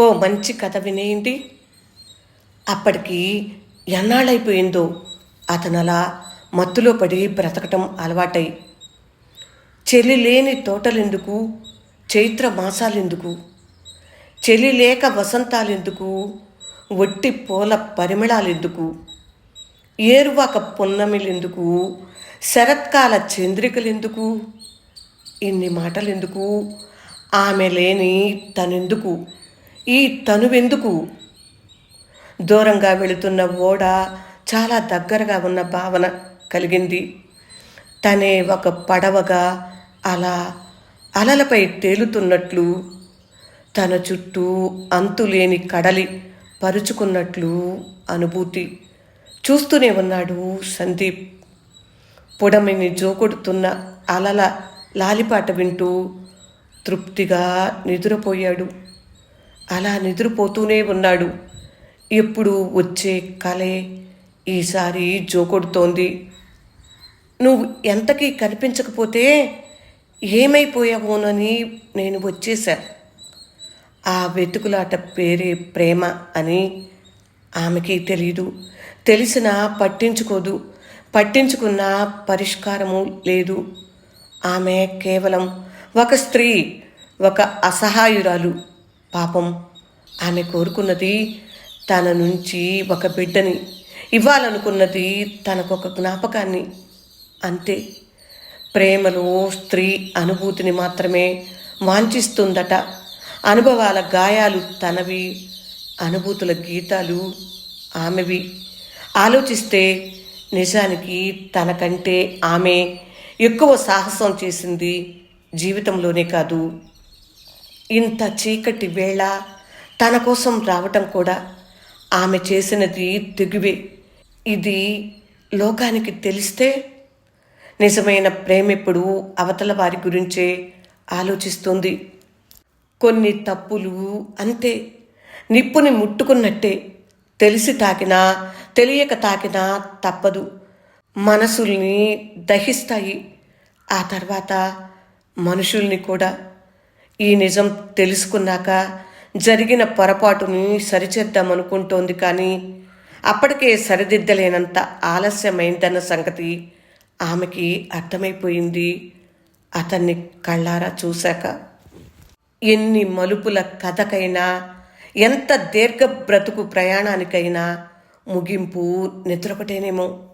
ఓ మంచి కథ వినేయండి. అప్పటికి ఎన్నాళ్ళైపోయిందో అతను అలా మత్తులో పడి బ్రతకటం అలవాటై. చెలి లేని తోటలెందుకు? చైత్ర మాసాలెందుకు? చెలి లేక వసంతాలెందుకు? ఒట్టి పూల పరిమళాలెందుకు? ఏరువాక పున్నమిలెందుకు? శరత్కాల చంద్రికలెందుకు? ఇన్ని మాటలెందుకు? ఆమె లేని తనెందుకు? ఈ తనువెందుకు? దూరంగా వెళుతున్న ఓడ చాలా దగ్గరగా ఉన్న భావన కలిగింది. తనే ఒక పడవగా అలా అలలపై తేలుతున్నట్లు తన చుట్టూ అంతులేని కడలి పరుచుకున్నట్లు అనుభూతి చూస్తూనే ఉన్నాడు సందీప్. పొడమిని జోకొడుతున్న అలల లాలిపాట వింటూ తృప్తిగా నిద్రపోయాడు. అలా నిద్రపోతూనే ఉన్నాడు. ఎప్పుడు వచ్చే కలే ఈసారి జోకొడుతోంది. నువ్వు ఎంతకీ కనిపించకపోతే ఏమైపోయావోనని నేను వచ్చేసా ఆ వెతుకులాట పేరే ప్రేమ అని ఆమెకి తెలీదు. తెలిసినా పట్టించుకోదు. పట్టించుకున్న పరిష్కారము లేదు. ఆమె కేవలం ఒక స్త్రీ ఒక అసహాయురాలు. పాపం ఆమె కోరుకున్నది తన నుంచి ఒక బిడ్డని ఇవ్వాలనుకున్నది తనకొక జ్ఞాపకాన్ని. అంతే. ప్రేమలో స్త్రీ అనుభూతిని మాత్రమే వాంఛిస్తుందట. అనుభవాల గాయాలు తనవి అనుభూతుల గీతాలు ఆమెవి. ఆలోచిస్తే నిజానికి తనకంటే ఆమె ఎక్కువ సాహసం చేసింది జీవితంలోనే కాదు. ఇంత చీకటి వేళ తన కోసం రావటం కూడా ఆమె చేసినది దిగువే. ఇది లోకానికి తెలిస్తే నిజమైన ప్రేమెప్పుడు అవతల వారి గురించే ఆలోచిస్తుంది. కొన్ని తప్పులు అంతే. నిప్పుని ముట్టుకున్నట్టే తెలిసి తాకినా తెలియక తాకినా తప్పదు. మనసుల్ని దహిస్తాయి. ఆ తర్వాత మనుషుల్ని కూడా ఈ నిజం తెలుసుకున్నాక జరిగిన పొరపాటుని సరిచేద్దామనుకుంటోంది కానీ అప్పటికే సరిదిద్దలేనంత ఆలస్యమైందన్న సంగతి ఆమెకి అర్థమైపోయింది. అతన్ని కళ్ళారా చూశాక ఎన్ని మలుపుల కథకైనా ఎంత దీర్ఘ బ్రతుకు ప్రయాణానికైనా ముగింపు నిద్రొకటేనేమో